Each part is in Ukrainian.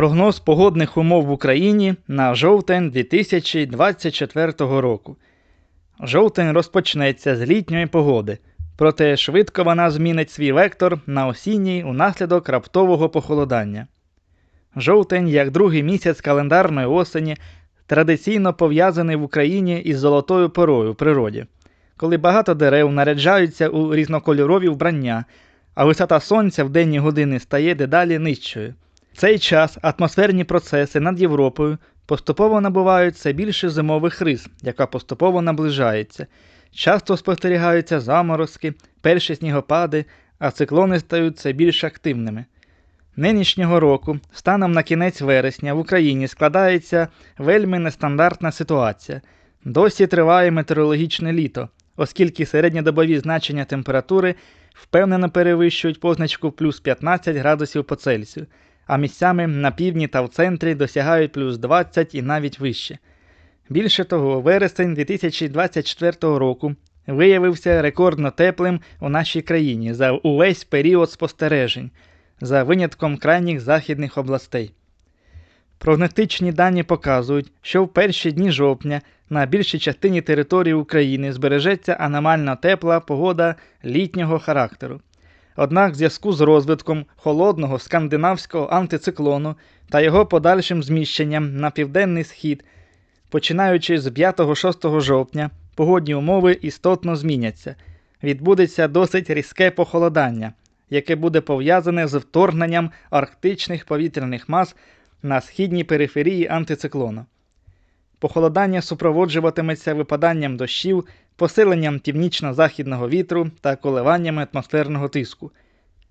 Прогноз погодних умов в Україні на жовтень 2024 року. Жовтень розпочнеться з літньої погоди, проте швидко вона змінить свій вектор на осінній унаслідок раптового похолодання. Жовтень, як другий місяць календарної осені, традиційно пов'язаний в Україні із золотою порою в природі, коли багато дерев наряджаються у різнокольорові вбрання, а висота сонця в денні години стає дедалі нижчою. В цей час атмосферні процеси над Європою поступово набувають все більше зимових рис, яка поступово наближається. Часто спостерігаються заморозки, перші снігопади, а циклони стають все більш активними. Нинішнього року, станом на кінець вересня, в Україні складається вельми нестандартна ситуація. Досі триває метеорологічне літо, оскільки середньодобові значення температури впевнено перевищують позначку плюс 15 градусів по Цельсію, а місцями на півдні та в центрі досягають плюс 20 і навіть вище. Більше того, вересень 2024 року виявився рекордно теплим у нашій країні за увесь період спостережень, за винятком крайніх західних областей. Прогностичні дані показують, що в перші дні жовтня на більшій частині території України збережеться аномально тепла погода літнього характеру. Однак, в зв'язку з розвитком холодного скандинавського антициклону та його подальшим зміщенням на південний схід, починаючи з 5-6 жовтня, погодні умови істотно зміняться. Відбудеться досить різке похолодання, яке буде пов'язане з вторгненням арктичних повітряних мас на східній периферії антициклону. Похолодання супроводжуватиметься випаданням дощів, посиленням північно-західного вітру та коливаннями атмосферного тиску.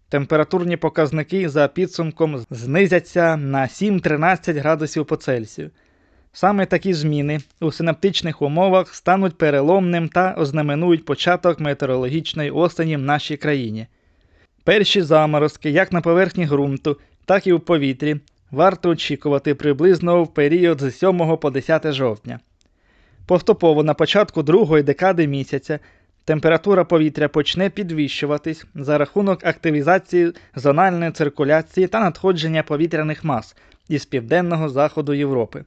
Температурні показники за підсумком знизяться на 7-13 градусів по Цельсію. Саме такі зміни у синаптичних умовах стануть переломним та ознаменують початок метеорологічної осені в нашій країні. Перші заморозки як на поверхні ґрунту, так і в повітрі варто очікувати приблизно в період з 7 по 10 жовтня. Поступово на початку другої декади місяця температура повітря почне підвищуватись за рахунок активізації зональної циркуляції та надходження повітряних мас із південного заходу Європи.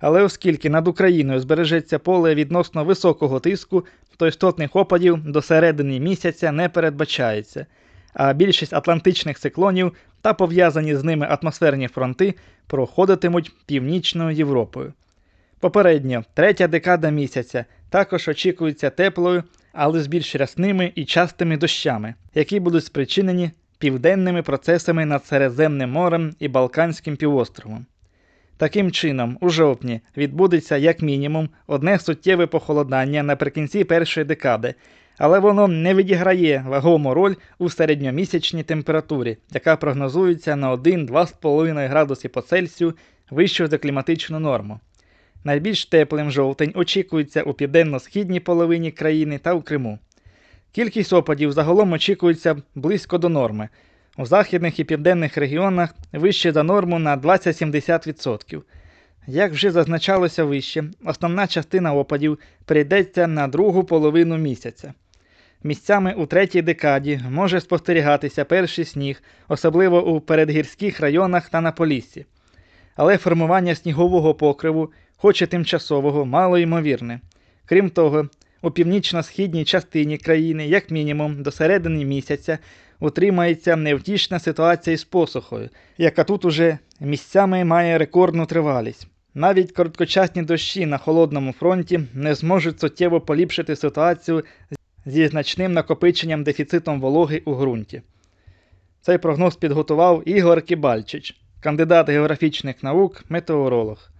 Але оскільки над Україною збережеться поле відносно високого тиску, то істотних опадів до середини місяця не передбачається, а більшість атлантичних циклонів та пов'язані з ними атмосферні фронти проходитимуть північною Європою. Попередньо, третя декада місяця також очікується теплою, але з більш рясними і частими дощами, які будуть спричинені південними процесами над Середземним морем і Балканським півостровом. Таким чином, у жовтні відбудеться як мінімум одне суттєве похолодання наприкінці першої декади, але воно не відіграє вагому роль у середньомісячній температурі, яка прогнозується на 1-2,5 градуси по Цельсію вищу за кліматичну норму. Найбільш теплим жовтень очікується у південно-східній половині країни та у Криму. Кількість опадів загалом очікується близько до норми. У західних і південних регіонах вище за норму на 20-70%. Як вже зазначалося вище, основна частина опадів прийдеться на другу половину місяця. Місцями у третій декаді може спостерігатися перший сніг, особливо у передгірських районах та на Поліссі. Але формування снігового покриву, хоч і тимчасового, мало ймовірне. Крім того, у північно-східній частині країни, як мінімум, до середини місяця утримається невтішна ситуація із посухою, яка тут уже місцями має рекордну тривалість. Навіть короткочасні дощі на холодному фронті не зможуть суттєво поліпшити ситуацію зі значним накопиченням дефіцитом вологи у ґрунті. Цей прогноз підготував Ігор Кібальчич, кандидат географічних наук, метеоролог.